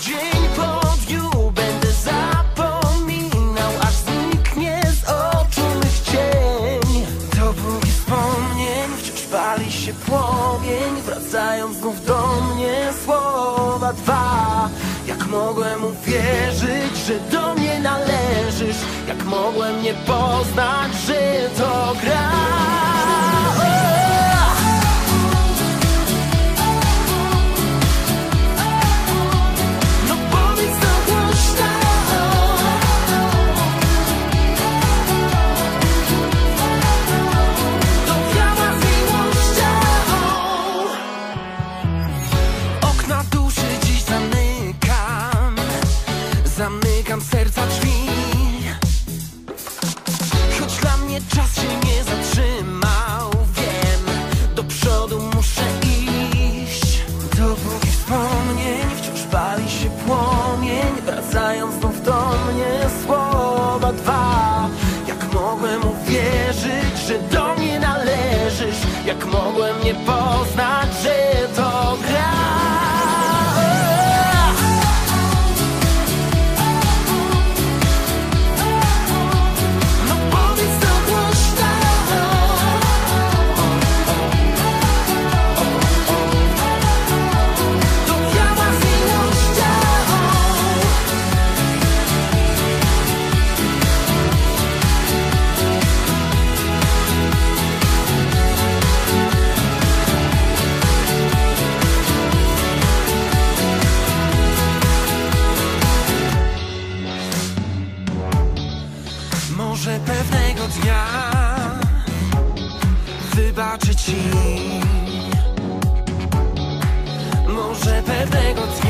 Dzień po dniu będę zapominał Aż zniknie z oczu mych cień. Do długich wspomnień wciąż pali się płomień Wracając znów do mnie słowa dwa. Jak mogłem uwierzyć, że do mnie należysz Jak mogłem nie poznać, że to gra Zamykam serca drzwi. Choć dla mnie czas się nie zatrzymał Wiem, do przodu muszę iść. Dopóki wspomnień wciąż pali się płomień Wracają znów do mnie słowa dwa. Jak mogłem uwierzyć, że do mnie należysz? Jak mogłem nie po dnia wybaczy ci. Może pewnego dnia